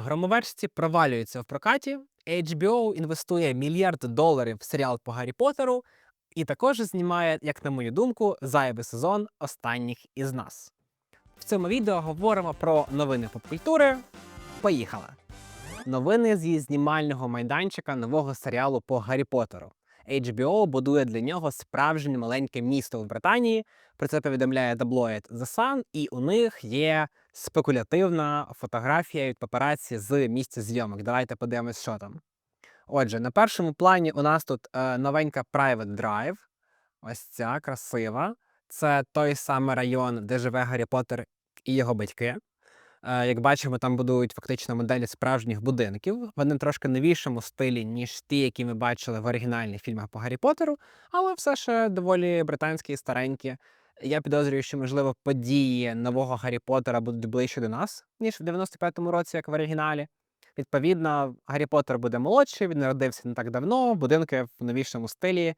Громовержці провалюються в прокаті. HBO інвестує мільярд доларів в серіал по Гаррі Поттеру, і також знімає, як на мою думку, зайвий сезон останніх із нас. В цьому відео говоримо про новини попкультури. Поїхали! Новини зі знімального майданчика нового серіалу по Гаррі Поттеру. HBO будує для нього справжнє маленьке місто в Британії. Про це повідомляє таблоїд The Sun, і у них є спекулятивна фотографія від папараці з місця зйомок. Давайте подивимось, що там. Отже, на першому плані у нас тут е, новенька Private Drive. Ось ця красива. Це той самий район, де живе Гаррі Поттер і його батьки. Е, Як бачимо, там будують фактично моделі справжніх будинків. Вони трошки новішому стилі, ніж ті, які ми бачили в оригінальних фільмах по Гаррі Поттеру, але все ще доволі британські і старенькі. Я підозрюю, що, можливо, події нового Гаррі Поттера будуть ближче до нас, ніж в 95-му році, як в оригіналі. Відповідно, Гаррі Поттер буде молодший, він народився не так давно, будинки в новішому стилі,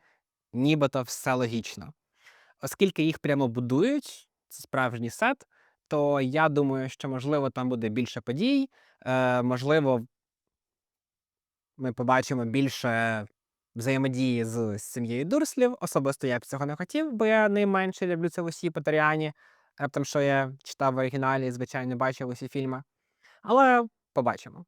нібито все логічно. Оскільки їх прямо будують, це справжній сет, то я думаю, що можливо там буде більше подій. Е, можливо, ми побачимо більше взаємодії з сім'єю Дурслів. Особисто я б цього не хотів, бо я найменше люблю це в усі Поттеріані. Раптом, що я читав в оригіналі, звичайно, бачив усі фільми. Але побачимо.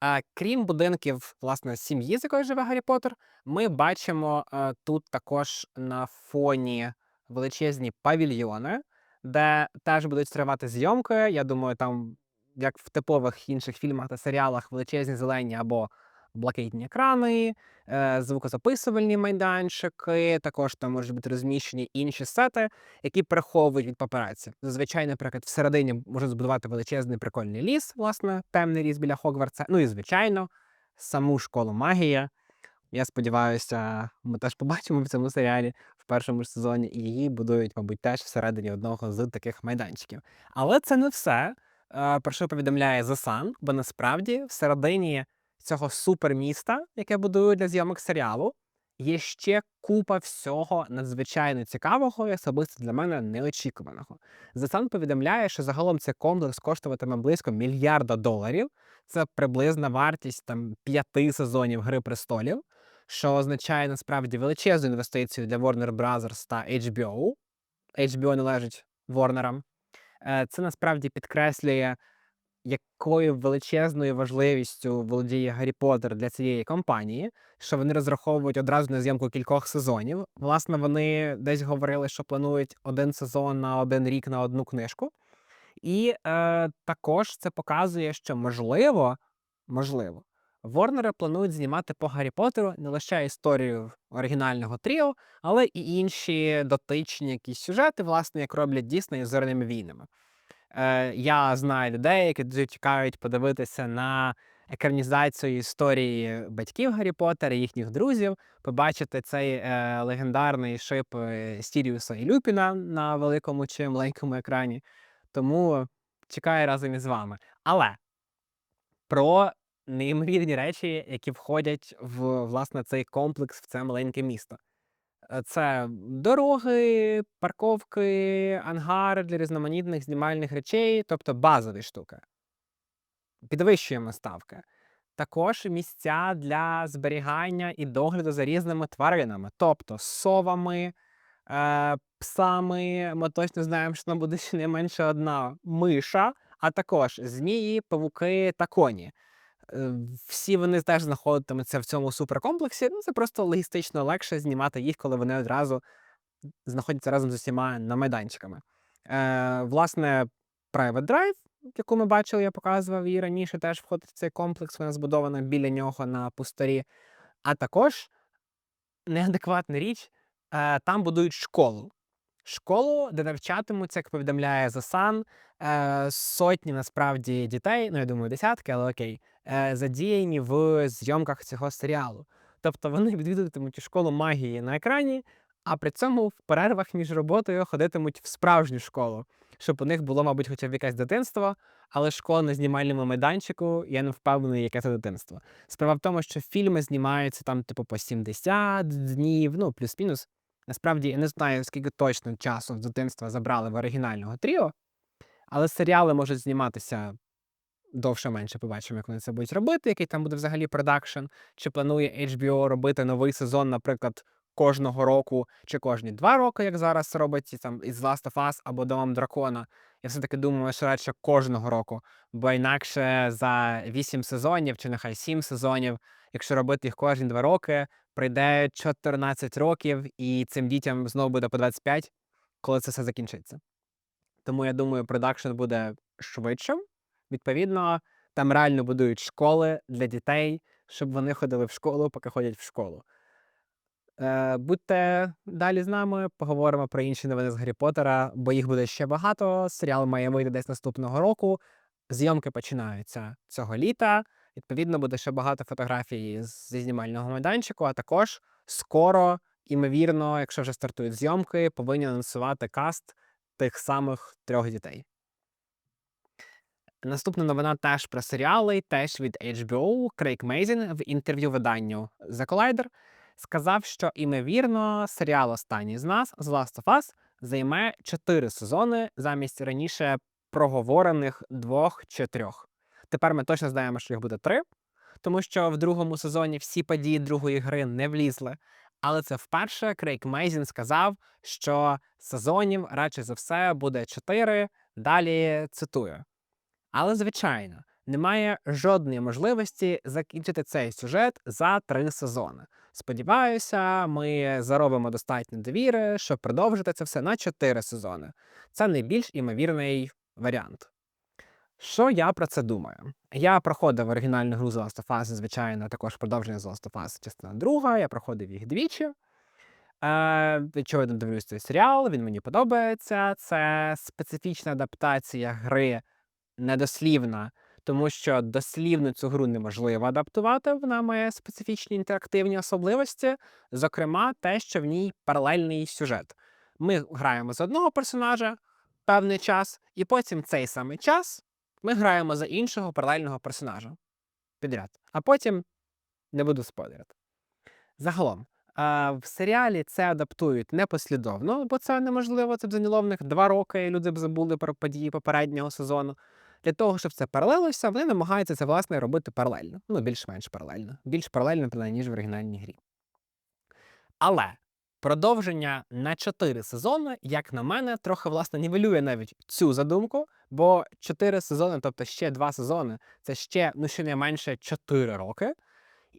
А, крім будинків, власне, сім'ї, з якою живе Гаррі Поттер, ми бачимо е, тут також на фоні величезні павільйони, де теж будуть тривати зйомки. Я думаю, там, як в типових інших фільмах та серіалах, величезні зелені або блакитні екрани, е, звукозаписувальні майданчики. Також там можуть бути розміщені інші сети, які приховують від папараці. Зазвичай, наприклад, всередині можуть збудувати величезний прикольний ліс, власне, темний ліс біля Хогвартса. Ну і звичайно, саму школу магія. Я сподіваюся, ми теж побачимо в цьому серіалі першому ж сезоні, і її будують, мабуть, теж всередині одного з таких майданчиків. Але це не все, е, про що повідомляє The Sun, бо насправді всередині цього суперміста, яке будують для зйомок серіалу, є ще купа всього надзвичайно цікавого і особисто для мене неочікуваного. The Sun повідомляє, що загалом цей комплекс коштуватиме близько мільярда доларів. Це приблизна вартість там п'яти сезонів Гри престолів, що означає насправді величезну інвестицію для Warner Bros. та HBO. HBO належить. Е, Це насправді підкреслює, якою величезною важливістю володіє Гаррі Поттер для цієї компанії, що вони розраховують одразу на зйомку кількох сезонів. Власне, вони десь говорили, що планують один сезон на один рік на одну книжку. І е, також це показує, що можливо, можливо, Ворнери планують знімати по Гаррі Поттеру не лише історію оригінального тріо, але і інші дотичні якісь сюжети, власне, як роблять Дісней з зоряними війнами. Е, я знаю людей, які дуже чекають подивитися на екранізацію історії батьків Гаррі Поттера, їхніх друзів, побачити цей е, легендарний шип е, Стіріуса і Люпіна на великому чи маленькому екрані. Тому чекаю разом із вами. Але про неймовірні речі, які входять в власне цей комплекс, в це маленьке місто. Е, Це дороги, парковки, ангари для різноманітних знімальних речей, тобто базові штуки. Підвищуємо ставки. Також місця для зберігання і догляду за різними тваринами, тобто совами, е, псами. Ми точно знаємо, що там буде щонайменше одна миша, а також змії, павуки та коні. Е, Всі вони теж знаходитимуться в цьому суперкомплексі. Ну, це просто логістично легше знімати їх, коли вони одразу знаходяться разом з усіма на майданчиками. Е, власне, Private Drive, яку ми бачили, я показував її раніше, теж входить в цей комплекс. Вона збудована біля нього на пустирі. А також неадекватна річ, е, там будують школу. Школу, де навчатимуться, як повідомляє Sun, е, сотні насправді дітей, ну я думаю, десятки, але окей, задіяні в зйомках цього серіалу. Тобто вони відвідуватимуть школу магії на екрані, а при цьому в перервах між роботою ходитимуть в справжню школу, щоб у них було, мабуть, хоча б якесь дитинство, але школа на знімальному майданчику, я не впевнений, яке це дитинство. Справа в тому, що фільми знімаються там, типу, по 70 днів, ну, плюс-мінус. Насправді я не знаю, скільки точно часу з дитинства забрали в оригінального тріо, але серіали можуть зніматися довше-менше побачимо, як вони це будуть робити, який там буде взагалі продакшн. Чи планує HBO робити новий сезон, наприклад, кожного року чи кожні два роки, як зараз робить там із Last of Us або Домом Дракона. Я все-таки думаю, що радше кожного року, бо інакше за 8 сезонів чи нехай 7 сезонів, якщо робити їх кожні два роки, прийде 14 років, і цим дітям знову буде по 25, коли це все закінчиться. Тому я думаю, продакшн буде швидшим. Відповідно, там реально будують школи для дітей, щоб вони ходили в школу, поки ходять в школу. Е, будьте далі з нами, поговоримо про інші новини з Гаррі Поттера, бо їх буде ще багато. Серіал має вийти десь наступного року. Зйомки починаються цього літа. Відповідно, буде ще багато фотографій зі знімального майданчику, а також скоро, імовірно, якщо вже стартують зйомки, повинні анонсувати каст тих самих трьох дітей. Наступна новина теж про серіали, теж від HBO. Крейг Мейзін в інтерв'ю виданню The Collider сказав, що імовірно серіал Останній з нас The Last of Us займе 4 сезони замість раніше проговорених двох чи трьох. Тепер ми точно знаємо, що їх буде три, тому що в другому сезоні всі події другої гри не влізли. Але це вперше Крейг Мейзін сказав, що сезонів радше за все буде чотири. Далі цитую. Але, звичайно, немає жодної можливості закінчити цей сюжет за три сезони. Сподіваюся, ми заробимо достатньо довіри, щоб продовжити це все на чотири сезони. Це найбільш імовірний варіант. Що я про це думаю? Я проходив оригінальну гру The Last of Us, звичайно, також продовження The Last of Us, частина друга. Я проходив їх двічі. Е, дивлюсь цей серіал, він мені подобається. Це специфічна адаптація гри недослівна, тому що дослівно цю гру неможливо адаптувати. Вона має специфічні інтерактивні особливості, зокрема, те, що в ній паралельний сюжет. Ми граємо за одного персонажа певний час, і потім цей самий час ми граємо за іншого паралельного персонажа підряд. А потім не буду спойлерити. Загалом, в серіалі це адаптують непослідовно, бо це неможливо. Це б зайняло в них два роки, і люди б забули про події попереднього сезону. Для того, щоб це паралелилося, вони намагаються це власне робити паралельно. Ну, більш-менш паралельно. Більш паралельно, ніж в оригінальній грі. Але продовження на 4 сезони, як на мене, трохи власне нівелює навіть цю задумку, бо 4 сезони, тобто ще 2 сезони, це ще ну щонайменше 4 роки.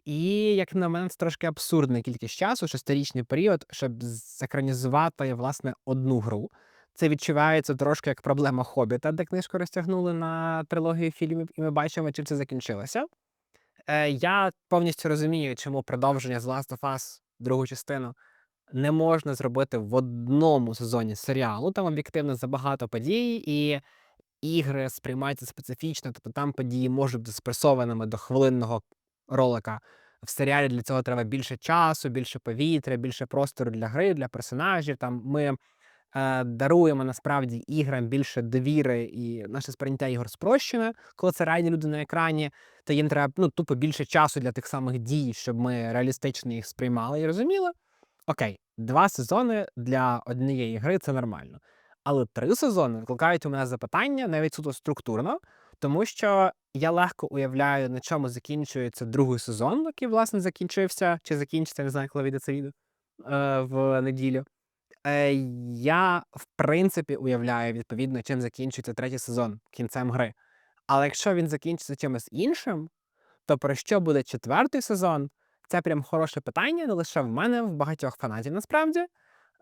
І, як на мене, це трошки абсурдна кількість часу, шестирічний період, щоб закранізувати власне одну гру. Це відчувається трошки як проблема Хобіта, де книжку розтягнули на трилогію фільмів, і ми бачимо, чим це закінчилося. Е, я повністю розумію, чому продовження The Last of Us, другу частину, не можна зробити в одному сезоні серіалу. Там об'єктивно забагато подій, і ігри сприймаються специфічно, тобто там події можуть бути спресованими до хвилинного ролика. В серіалі для цього треба більше часу, більше повітря, більше простору для гри, для персонажів. Там ми даруємо насправді іграм більше довіри, і наше сприйняття ігор спрощене, коли це реальні люди на екрані, то їм треба ну, тупо більше часу для тих самих дій, щоб ми реалістично їх сприймали і розуміли. Окей, два сезони для однієї гри це нормально. Але три сезони викликають у мене запитання навіть суто структурно, тому що я легко уявляю, на чому закінчується другий сезон, який, власне, закінчився, чи закінчиться, не знаю, коли вийде це відео е, в неділю. Е, я, в принципі, уявляю, відповідно, чим закінчується третій сезон кінцем гри. Але якщо він закінчиться чимось іншим, то про що буде четвертий сезон? Це прям хороше питання, не лише в мене, в багатьох фанатів насправді.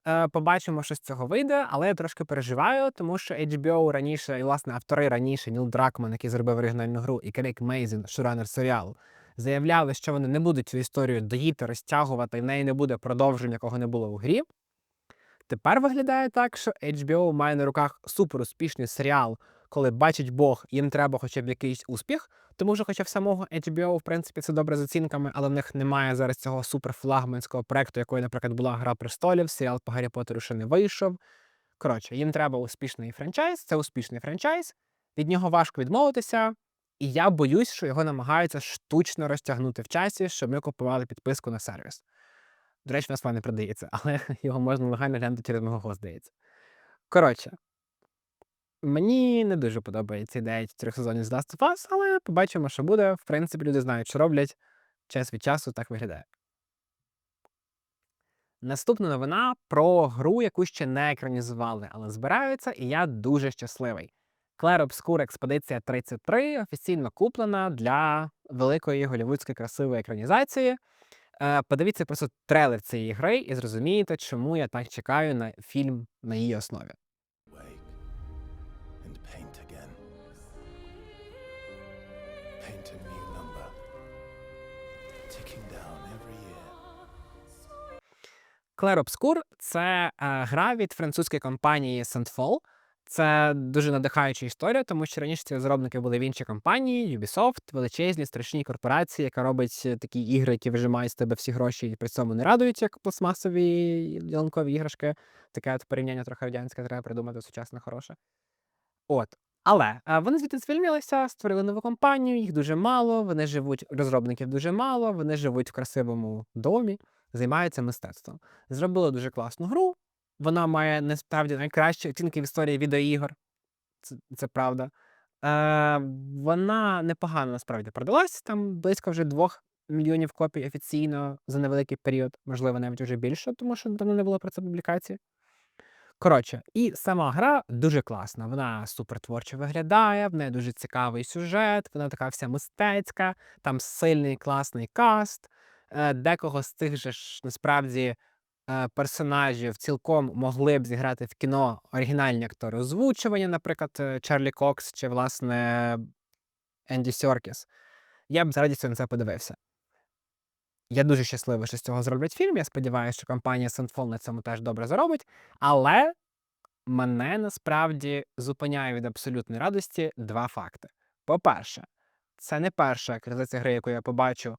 Е, побачимо, що з цього вийде, але я трошки переживаю, тому що HBO раніше, і власне автори раніше, Ніл Дракман, який зробив оригінальну гру, і Крейг Мейзін, шоуранер серіалу, заявляли, що вони не будуть цю історію доїти, розтягувати, і в неї не буде продовження, якого не було у грі. Тепер виглядає так, що HBO має на руках суперуспішний серіал, коли бачить Бог, їм треба хоча б якийсь успіх. Тому що, хоча в самого HBO, в принципі, це добре з оцінками, але в них немає зараз цього суперфлагманського проекту, якою, наприклад, була Гра престолів, серіал по Гаррі Поттеру ще не вийшов. Коротше, їм треба успішний франчайз, це успішний франчайз, від нього важко відмовитися, і я боюсь, що його намагаються штучно розтягнути в часі, щоб ми купували підписку на сервіс. До речі, в нас не продається, але його можна легально глянути через мого здається. Коротше, Мені не дуже подобається ідея трьох сезонів з Last of Us, але побачимо, що буде. В принципі, люди знають, що роблять. Час від часу так виглядає. Наступна новина про гру, яку ще не екранізували, але збираються, і я дуже щасливий. Clair Obscur Експедиція 33 офіційно куплена для великої голівудської красивої екранізації. Е, Подивіться просто трейлер цієї гри і зрозумієте, чому я так чекаю на фільм на її основі. Clair Obscur – це е, гра від французької компанії Sandfall. Це дуже надихаюча історія, тому що раніше ці розробники були в іншій компанії, Ubisoft, величезні, страшні корпорації, яка робить е, такі ігри, які вижимають з тебе всі гроші і при цьому не радують, як пластмасові ялинкові іграшки. Таке от порівняння трохи радянське, треба придумати сучасне хороше. От. Але е, вони звідти звільнилися, створили нову компанію, їх дуже мало, вони живуть, розробників дуже мало, вони живуть в красивому домі, займаються мистецтвом. Зробили дуже класну гру. Вона має насправді найкращі оцінки в історії відеоігор. Це, це правда. Е, вона непогано насправді продалась. Там близько вже двох мільйонів копій офіційно за невеликий період, можливо, навіть вже більше, тому що давно не було про це публікації. Коротше, і сама гра дуже класна. Вона супер творчо виглядає, в неї дуже цікавий сюжет, вона така вся мистецька, там сильний класний каст. Е, Декого з тих же ж насправді персонажів цілком могли б зіграти в кіно оригінальні актори озвучування, наприклад, е, Чарлі Кокс чи, власне, Енді Сьоркіс. Я б з радістю на це подивився. Я дуже щасливий, що з цього зроблять фільм. Я сподіваюся, що компанія Sandfall на цьому теж добре заробить. Але мене насправді зупиняє від абсолютної радості два факти. По-перше, це не перша екранізація гри, яку я побачу,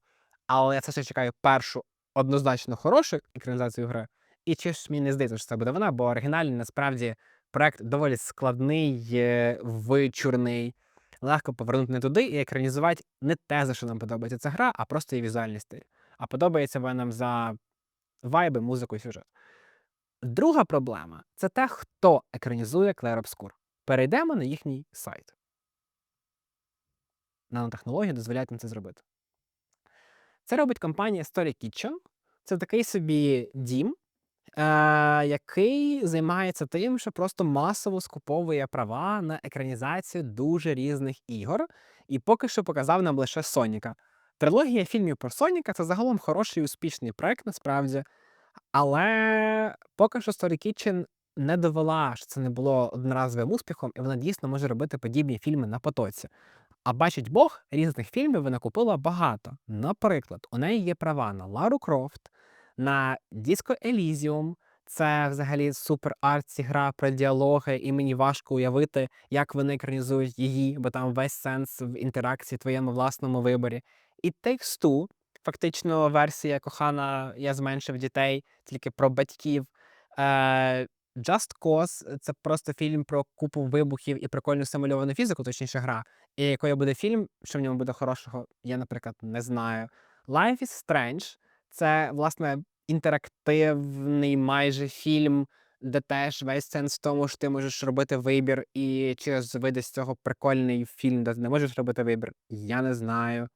але я все ще чекаю першу однозначно хорошу екранізацію гри. І чи ж мені не здається, що це буде вона, бо оригінальний насправді проект доволі складний, е, вичурний, легко повернути не туди і екранізувати не те, за що нам подобається ця гра, а просто її візуальний стиль. А подобається вона нам за вайби, музику і сюжет. Друга проблема це те, хто екранізує Clair Obscur. Перейдемо на їхній сайт. Нанотехнології дозволяють нам це зробити. Це робить компанія Story Kitchen. Це такий собі дім, е, який займається тим, що просто масово скуповує права на екранізацію дуже різних ігор, і поки що показав нам лише Соніка. Трилогія фільмів про Соніка це загалом хороший і успішний проект, насправді. Але поки що Story Kitchen не довела, що це не було одноразовим успіхом, і вона дійсно може робити подібні фільми на потоці. А бачить Бог, різних фільмів вона купила багато. Наприклад, у неї є права на Лару Крофт, на Disco Elysium. Це взагалі супер арці гра про діалоги, і мені важко уявити, як вони екранізують її, бо там весь сенс в інтеракції твоєму власному виборі. І Two, фактично версія кохана Я зменшив дітей, тільки про батьків. Е, Just Cause це просто фільм про купу вибухів і прикольну симульовану фізику, точніше гра. І якою буде фільм, що в ньому буде хорошого, я, наприклад, не знаю. Life is Strange це, власне, інтерактивний майже фільм, де теж весь сенс в тому, що ти можеш робити вибір, і чи вийде з цього прикольний фільм, де ти не можеш робити вибір, я не знаю.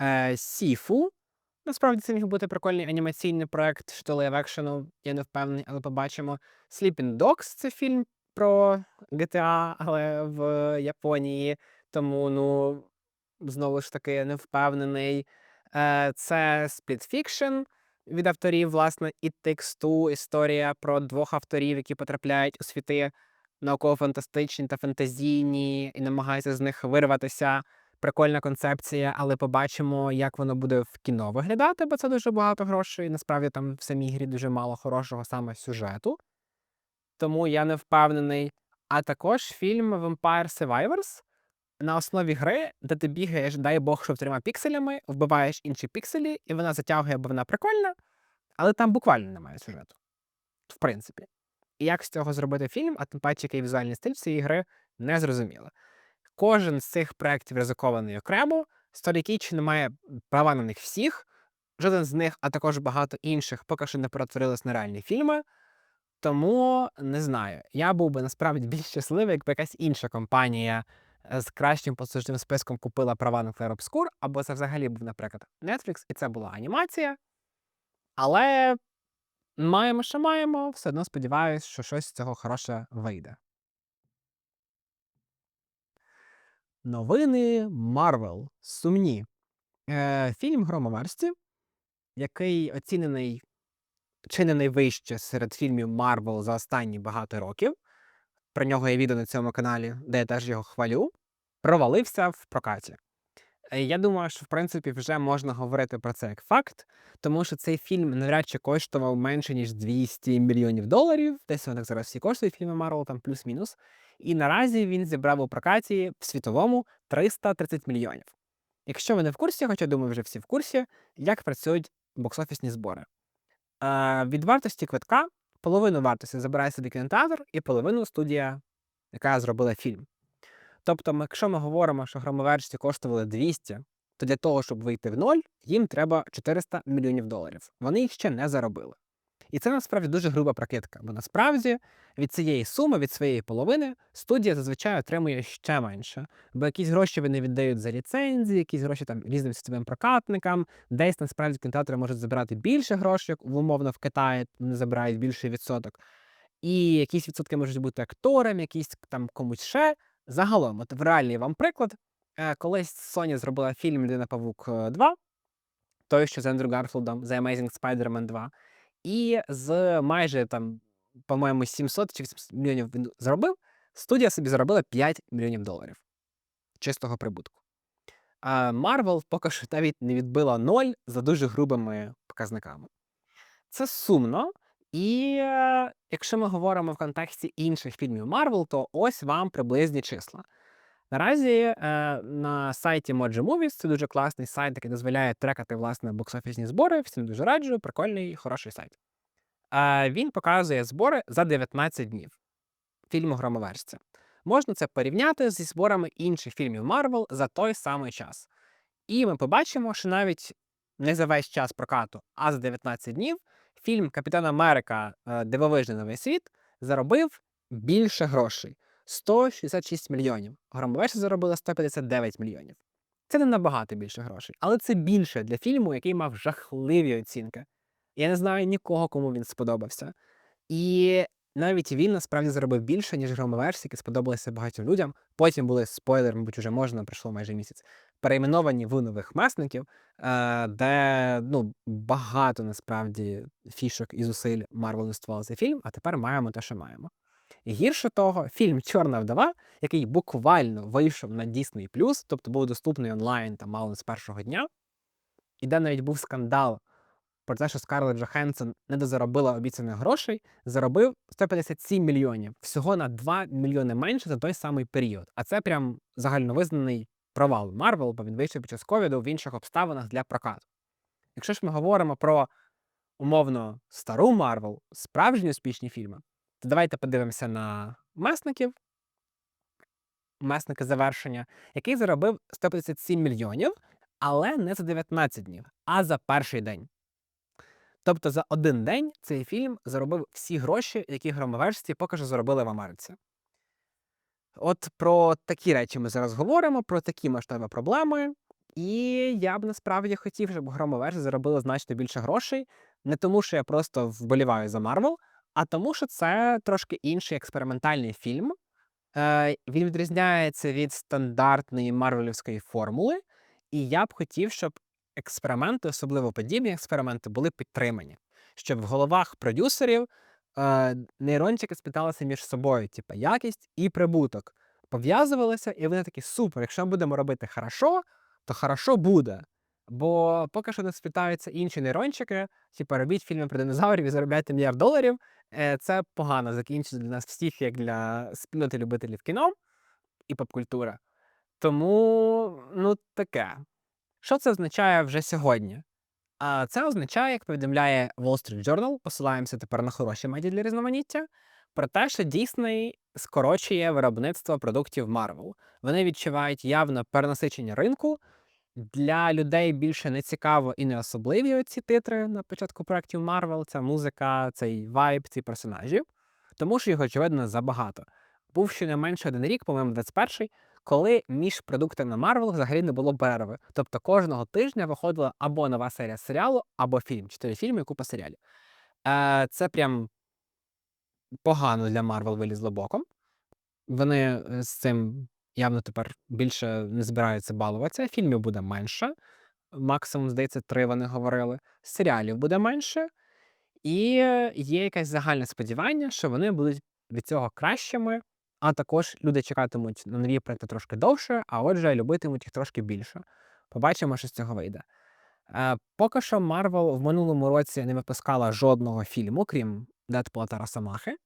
Е, Сіфу. Насправді це міг бути прикольний анімаційний проект що лайв-екшену, я не впевнений, але побачимо. Sleeping Dogs це фільм про GTA, але в Японії. Тому, ну, знову ж таки, не впевнений. Е, Це Split Fiction від авторів, власне, Takes Two, історія про двох авторів, які потрапляють у світи науково-фантастичні та фантазійні, і намагаються з них вирватися. Прикольна концепція, але побачимо, як воно буде в кіно виглядати, бо це дуже багато грошей. Насправді там в самій грі дуже мало хорошого саме сюжету. Тому я не впевнений. А також фільм Vampire Survivors на основі гри, де ти бігаєш, дай Бог, що трьома пікселями, вбиваєш інші пікселі, і вона затягує, бо вона прикольна, але там буквально немає сюжету. В принципі. І як з цього зробити фільм, а тим паче, який візуальний стиль цієї гри, не зрозуміло. Кожен з цих проєктів ризикований окремо. Story Kitchen має права на них всіх. Жоден з них, а також багато інших, поки що не перетворились на реальні фільми. Тому не знаю. Я був би насправді більш щасливий, якби якась інша компанія е, з кращим послужним списком купила права на Clair Obscur, або це взагалі був, наприклад, Netflix, і це була анімація. Але маємо, що маємо, все одно сподіваюся, що щось з цього хороше вийде. Новини Марвел. Сумні. Е, фільм Громовержці, який оцінений чи не найвище серед фільмів Марвел за останні багато років. Про нього є відео на цьому каналі, де я теж його хвалю. Провалився в прокаті. Е, Я думаю, що в принципі вже можна говорити про це як факт, тому що цей фільм навряд чи коштував менше, ніж 200 мільйонів доларів. Десь вони зараз всі коштують фільми Марвел, там плюс-мінус. І наразі він зібрав у прокаті в світовому 330 мільйонів. Якщо ви не в курсі, хоча думаю, вже всі в курсі, як працюють бокс-офісні збори. Е, від вартості квитка половину вартості забирає собі кінотеатр і половину студія, яка зробила фільм. Тобто, якщо ми говоримо, що громоверсії коштували 200, то для того, щоб вийти в ноль, їм треба 400 мільйонів доларів. Вони їх ще не заробили. І це насправді дуже груба прокидка, бо насправді від цієї суми, від своєї половини, студія зазвичай отримує ще менше. Бо якісь гроші вони віддають за ліцензії, якісь гроші там різним світовим прокатникам, десь насправді кінотеатри можуть забирати більше грошей, як умовно в Китаї вони забирають більший відсоток. І якісь відсотки можуть бути акторам, якісь там комусь ще. Загалом, от в реальний вам приклад, е, колись Sony зробила фільм Людина Павук 2, той, що з Ендрю Гарфілдом, The Amazing Spider-Man 2. І з майже там, по-моєму, 700 чи 800 мільйонів він зробив, студія собі заробила 5 мільйонів доларів чистого прибутку. А Marvel поки що навіть не відбила ноль за дуже грубими показниками. Це сумно. І е, якщо ми говоримо в контексті інших фільмів Marvel, то ось вам приблизні числа. Наразі е, на сайті Mojo Movies, це дуже класний сайт, який дозволяє трекати власне бокс-офісні збори. Всім дуже раджу, прикольний, хороший сайт. Він показує збори за 19 днів фільму Громоверця. Можна це порівняти зі зборами інших фільмів Marvel за той самий час. І ми побачимо, що навіть не за весь час прокату, а за 19 днів фільм Капітан Америка е, Дивовижний новий світ заробив більше грошей 166 мільйонів. Громовержці заробила 159 мільйонів. Це не набагато більше грошей, але це більше для фільму, який мав жахливі оцінки. Я не знаю нікого, кому він сподобався. І навіть він насправді заробив більше, ніж громоверсії, які сподобалися багатьом людям. Потім були спойлери, мабуть, уже можна, пройшло майже місяць. Перейменовані в нових месників, е, де ну, багато насправді фішок і зусиль Марвел інвестували цей фільм, а тепер маємо те, що маємо. І гірше того, фільм Чорна вдова, який буквально вийшов на Disney+, тобто був доступний онлайн там мало з першого дня, і де навіть був скандал про те, що Скарлетт Джохенсон не дозаробила обіцяних грошей, заробив 157 мільйонів, всього на 2 мільйони менше за той самий період. А це прям загальновизнаний провал Марвел, бо він вийшов під час ковіду в інших обставинах для прокату. Якщо ж ми говоримо про умовно стару Марвел, справжні успішні фільми, то давайте подивимося на месників. Месники завершення, який заробив 157 мільйонів, але не за 19 днів, а за перший день. Тобто за один день цей фільм заробив всі гроші, які громовержці поки що заробили в Америці. От про такі речі ми зараз говоримо, про такі масштаби проблеми. І я б насправді хотів, щоб громовержці заробили значно більше грошей, не тому, що я просто вболіваю за Марвел, а тому, що це трошки інший експериментальний фільм. Е, він відрізняється від стандартної марвелівської формули, і я б хотів, щоб експерименти, особливо подібні експерименти, були підтримані, щоб в головах продюсерів е, нейрончики спиталися між собою, типу якість і прибуток, пов'язувалися, і вони такі супер. Якщо ми будемо робити хорошо, то хорошо буде. Бо поки що не спитаються інші нейрончики, типу робіть фільми про динозаврів і заробляйте мільярд доларів. Е, Це погано закінчиться для нас всіх, як для спільноти любителів кіно і попкультури. Тому, ну, таке. Що це означає вже сьогодні? А це означає, як повідомляє Wall Street Journal, посилаємося тепер на хороші медіа для різноманіття, про те, що Disney скорочує виробництво продуктів Marvel. Вони відчувають явно перенасичення ринку, Для людей більше не цікаво і не особливі ці титри на початку проєктів Марвел. Ця музика, цей вайб, ці персонажі. Тому що їх, очевидно, забагато. Був щонайменше один рік, по-моєму, 21-й, коли між продуктами Марвел взагалі не було перерви. Тобто кожного тижня виходила або нова серія серіалу, або фільм. Чотири фільми купа серіалів. Е, це прям погано для Марвел вилізло боком. Вони е, з цим явно тепер більше не збираються балуватися. Фільмів буде менше. Максимум, здається, три вони говорили. Серіалів буде менше. І е, є якесь загальне сподівання, що вони будуть від цього кращими, а також люди чекатимуть на нові проекти трошки довше, а отже, любитимуть їх трошки більше. Побачимо, що з цього вийде. Е, поки що Марвел в минулому році не випускала жодного фільму, крім Дедпула та Росомахи.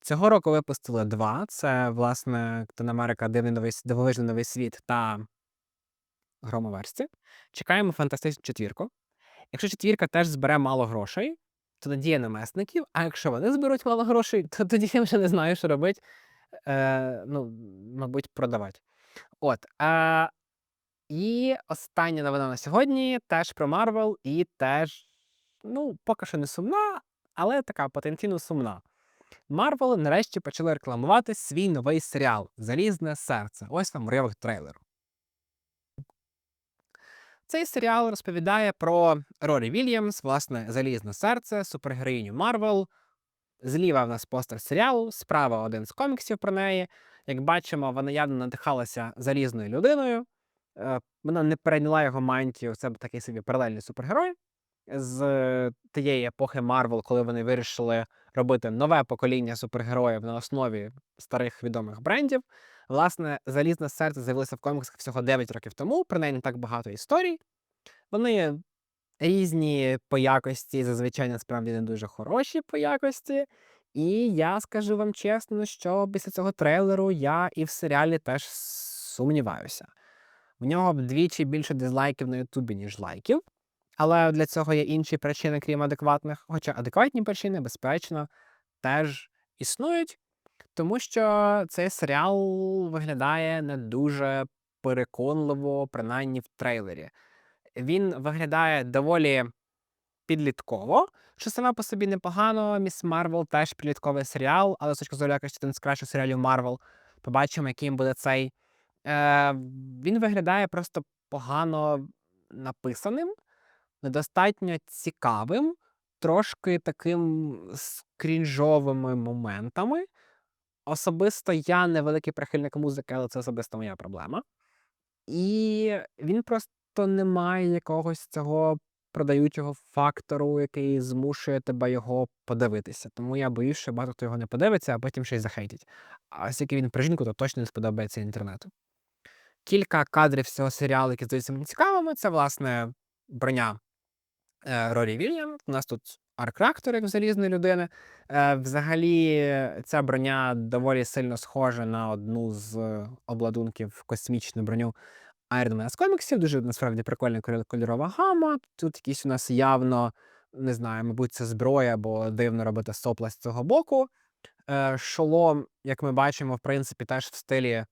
Цього року випустили два: це, власне, Капітан Америка, Дивний новий дивовижний новий світ та Громоверсті. Чекаємо фантастичну четвірку. Якщо четвірка теж збере мало грошей, то надія на месників. А якщо вони зберуть мало грошей, то тоді я вже не знаю, що робити. Е, ну, мабуть, продавати. От. Е, і остання новина на сьогодні теж про Марвел, і теж, ну, поки що не сумна, але така потенційно сумна. Марвел нарешті почали рекламувати свій новий серіал Залізне серце. Ось вам уривок трейлеру. Цей серіал розповідає про Рорі Вільямс, власне, Залізне серце, супергероїню Марвел. Зліва в нас постер серіалу, справа один з коміксів про неї. Як бачимо, вона явно надихалася залізною людиною. Е, Вона не перейняла його мантію, це такий собі паралельний супергерой з е, тієї епохи Марвел, коли вони вирішили робити нове покоління супергероїв на основі старих відомих брендів. Власне, залізне серце з'явилося в коміксах всього 9 років тому, не так багато історій. Вони різні по якості, зазвичай насправді не дуже хороші по якості. І я скажу вам чесно, що після цього трейлеру я і в серіалі теж сумніваюся. В нього вдвічі більше дизлайків на Ютубі, ніж лайків. Але для цього є інші причини, крім адекватних. Хоча адекватні причини, безперечно, теж існують, тому що цей серіал виглядає не дуже переконливо, принаймні в трейлері. Він виглядає доволі підлітково, що саме по собі непогано. Міс Марвел теж підлітковий серіал, але з точки зору якості один з кращих серіалів Марвел. Побачимо, яким буде цей. Е, він виглядає просто погано написаним, недостатньо цікавим, трошки таким з моментами. Особисто я не великий прихильник музики, але це особисто моя проблема. І він просто не має якогось цього продаючого фактору, який змушує тебе його подивитися. Тому я боюсь, що багато хто його не подивиться, а потім ще й. А оскільки він про жінку, то точно не сподобається інтернету. Кілька кадрів цього серіалу, які здаються мені цікавими, це, власне, броня е, Рорі Вільям. У нас тут арк-реактор, як в залізної людини. Е, взагалі, ця броня доволі сильно схожа на одну з е, обладунків космічну броню Айронмена з коміксів. Дуже насправді прикольна кольорова гама. Тут якісь у нас явно, не знаю, мабуть, це зброя, бо дивно робити сопла з цього боку. Е, шолом, як ми бачимо, в принципі, теж в стилі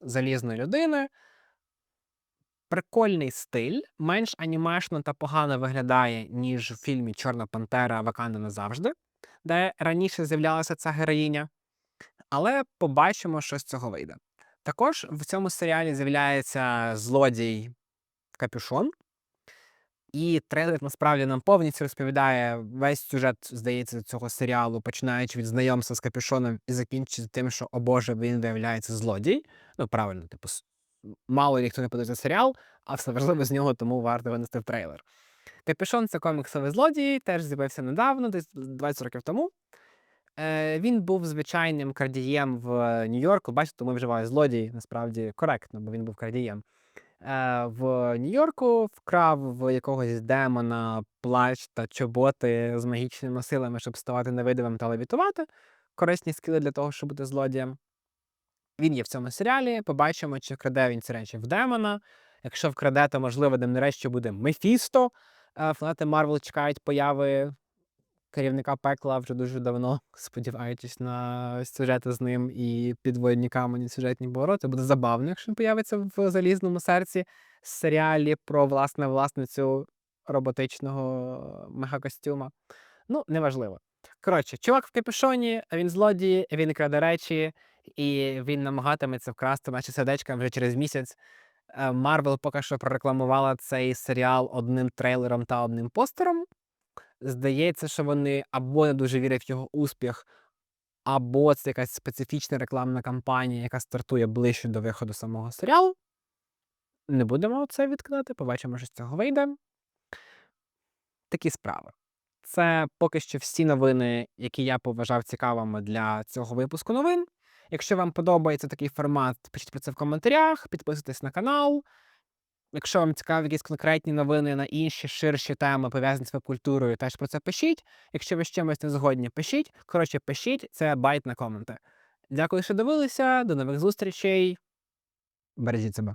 залізної людини. Прикольний стиль, менш анімешно та погано виглядає, ніж в фільмі Чорна Пантера Ваканда назавжди, де раніше з'являлася ця героїня. Але побачимо, що з цього вийде. Також в цьому серіалі з'являється злодій Капюшон. І трейлер насправді нам повністю розповідає весь сюжет, здається, цього серіалу, починаючи від знайомства з капюшоном і закінчуючи тим, що, о Боже, він виявляється злодій. Ну, правильно, типу, мало ніхто не подивиться серіал, а все важливо з нього, тому варто винести в трейлер. Капюшон це коміксовий злодій, теж з'явився недавно, десь 20 років тому. Е, він був звичайним крадієм в Нью-Йорку. Бачите, тому вживаю злодій, насправді коректно, бо він був крадієм. Е, в Нью-Йорку вкрав в якогось демона плащ та чоботи з магічними силами, щоб ставати невидимим та левітувати. Корисні скіли для того, щоб бути злодієм. Він є в цьому серіалі. Побачимо, чи вкраде він ці речі в демона. Якщо вкраде, то можливо, ним нарешті буде Мефісто. Е, Фанати Марвел чекають появи керівника пекла вже дуже давно, сподіваючись на сюжети з ним і підводні камені, сюжетні повороти. Буде забавно, якщо він появиться в залізному серці серіалі про власне власницю роботичного мегакостюма. Ну, неважливо. Коротше, чувак в капюшоні, він злодій, він краде речі, і він намагатиметься вкрасти наші сердечка вже через місяць. Марвел поки що прорекламувала цей серіал одним трейлером та одним постером. Здається, що вони або не дуже вірять в його успіх, або це якась специфічна рекламна кампанія, яка стартує ближче до виходу самого серіалу. Не будемо це відкидати, побачимо, що з цього вийде. Такі справи. Це поки що всі новини, які я поважав цікавими для цього випуску новин. Якщо вам подобається такий формат, пишіть про це в коментарях, підписуйтесь на канал. Якщо вам цікаві якісь конкретні новини на інші ширші теми, пов'язані з веб-культурою, теж про це пишіть. Якщо ви з чимось не згодні, пишіть. Коротше, пишіть, це байт на коменти. Дякую, що дивилися. До нових зустрічей. Бережіть себе.